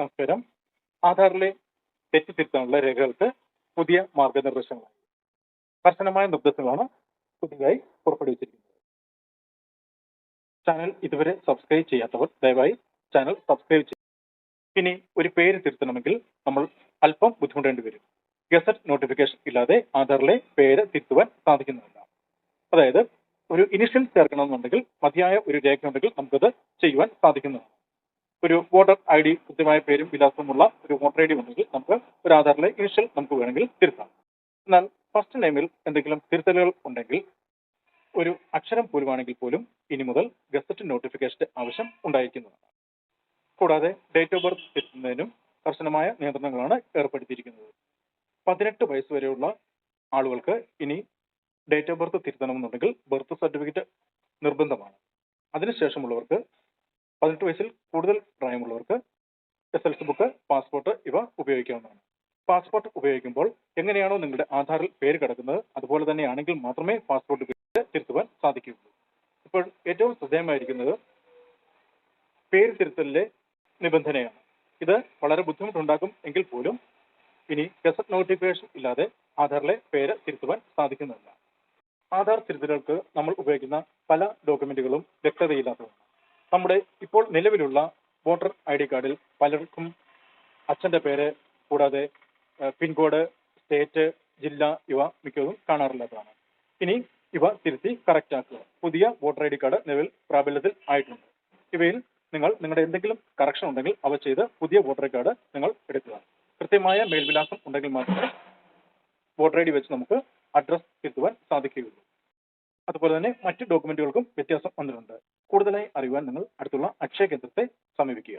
നമസ്കാരം ആധാറിലെ തെറ്റ് തിരുത്താനുള്ള രേഖകൾക്ക് പുതിയ മാർഗനിർദ്ദേശങ്ങളായി കർശനമായ നിർദ്ദേശങ്ങളാണ് പുതിയതായി പുറപ്പെടുവിച്ചിരിക്കുന്നത്. ചാനൽ ഇതുവരെ സബ്സ്ക്രൈബ് ചെയ്യാത്തവർ ദയവായി ചാനൽ സബ്സ്ക്രൈബ് ചെയ്യും. ഇനി ഒരു പേര് തിരുത്തണമെങ്കിൽ നമ്മൾ അല്പം ബുദ്ധിമുട്ടേണ്ടി വരും. ഗസറ്റ് നോട്ടിഫിക്കേഷൻ ഇല്ലാതെ ആധാറിലെ പേര് തിരുത്തുവാൻ സാധിക്കുന്നതല്ല. അതായത് ഒരു ഇനിഷ്യൽ ചേർക്കണമെന്നുണ്ടെങ്കിൽ മതിയായ ഒരു രേഖ ഉണ്ടെങ്കിൽ നമുക്കത് ചെയ്യുവാൻ സാധിക്കുന്നതാണ്. ഒരു വോട്ടർ ഐ ഡി കൃത്യമായ പേരും വിലാസവുമുള്ള ഒരു വോട്ടർ ഐ ഡി ഉണ്ടെങ്കിൽ നമുക്ക് ഒരു ആധാറിലെ ഇനിഷ്യൽ നമുക്ക് വേണമെങ്കിൽ തിരുത്താം. എന്നാൽ ഫസ്റ്റ് നെയിമിൽ എന്തെങ്കിലും തിരുത്തലുകൾ ഉണ്ടെങ്കിൽ ഒരു അക്ഷരം പോലുമാണെങ്കിൽ പോലും ഇനി മുതൽ ഗസറ്റ് നോട്ടിഫിക്കേഷന്റെ ആവശ്യം ഉണ്ടായിരിക്കുന്നതാണ്. കൂടാതെ ഡേറ്റ് ഓഫ് ബർത്ത് തിരുത്തുന്നതിനും കർശനമായ നിയന്ത്രണങ്ങളാണ് ഏർപ്പെടുത്തിയിരിക്കുന്നത്. പതിനെട്ട് വയസ്സ് വരെയുള്ള ആളുകൾക്ക് ഇനി ഡേറ്റ് ഓഫ് ബർത്ത് തിരുത്തണമെന്നുണ്ടെങ്കിൽ ബർത്ത് സർട്ടിഫിക്കറ്റ് നിർബന്ധമാണ്. അതിനുശേഷമുള്ളവർക്ക് പതിനെട്ട് വയസ്സിൽ കൂടുതൽ പ്രായമുള്ളവർക്ക് S L C book passport ഇവ ഉപയോഗിക്കാവുന്നതാണ്. പാസ്പോർട്ട് ഉപയോഗിക്കുമ്പോൾ എങ്ങനെയാണോ നിങ്ങളുടെ ആധാറിൽ പേര് കിടക്കുന്നത് അതുപോലെ തന്നെയാണെങ്കിൽ മാത്രമേ പാസ്പോർട്ട് തിരുത്തുവാൻ സാധിക്കുകയുള്ളൂ. ഇപ്പോൾ ഏറ്റവും ശ്രദ്ധേയമായിരിക്കുന്നത് പേര് തിരുത്തലിലെ നിബന്ധനയാണ്. ഇത് വളരെ ബുദ്ധിമുട്ടുണ്ടാക്കും എങ്കിൽ പോലും ഇനി ഗസറ്റ് നോട്ടിഫിക്കേഷൻ ഇല്ലാതെ ആധാറിലെ പേര് തിരുത്തുവാൻ സാധിക്കുന്നതല്ല. ആധാർ തിരുത്തലുകൾക്ക് നമ്മൾ ഉപയോഗിക്കുന്ന പല ഡോക്യുമെന്റുകളും വ്യക്തതയില്ലാത്തതാണ്. നമ്മുടെ ഇപ്പോൾ നിലവിലുള്ള വോട്ടർ ഐ ഡി കാർഡിൽ പലർക്കും അച്ഛന്റെ പേര് കൂടാതെ പിൻകോഡ് സ്റ്റേറ്റ് ജില്ല ഇവ മിക്കതും കാണാറില്ലാത്തതാണ് ഇനി ഇവ തിരുത്തി കറക്റ്റ് ആക്കുക. പുതിയ വോട്ടർ ഐ ഡി കാർഡ് നിലവിൽ പ്രാബല്യത്തിൽ ആയിട്ടുണ്ട്. ഇവയിൽ നിങ്ങൾ നിങ്ങളുടെ എന്തെങ്കിലും കറക്ഷൻ ഉണ്ടെങ്കിൽ അവ ചെയ്ത് പുതിയ വോട്ടർ ഐ കാർഡ് നിങ്ങൾ എടുക്കുക. കൃത്യമായ മേൽവിലാസം ഉണ്ടെങ്കിൽ മാത്രമേ വോട്ടർ ഐ ഡി വെച്ച് നമുക്ക് അഡ്രസ് തിരുത്തുവാൻ സാധിക്കുകയുള്ളൂ. അതുപോലെ തന്നെ മറ്റ് ഡോക്യുമെന്റുകൾക്കും വ്യത്യാസം വന്നിട്ടുണ്ട്. കൂടുതലായി അറിയുവാൻ നിങ്ങൾ അടുത്തുള്ള അക്ഷയ കേന്ദ്രത്തെ സമീപിക്കുക.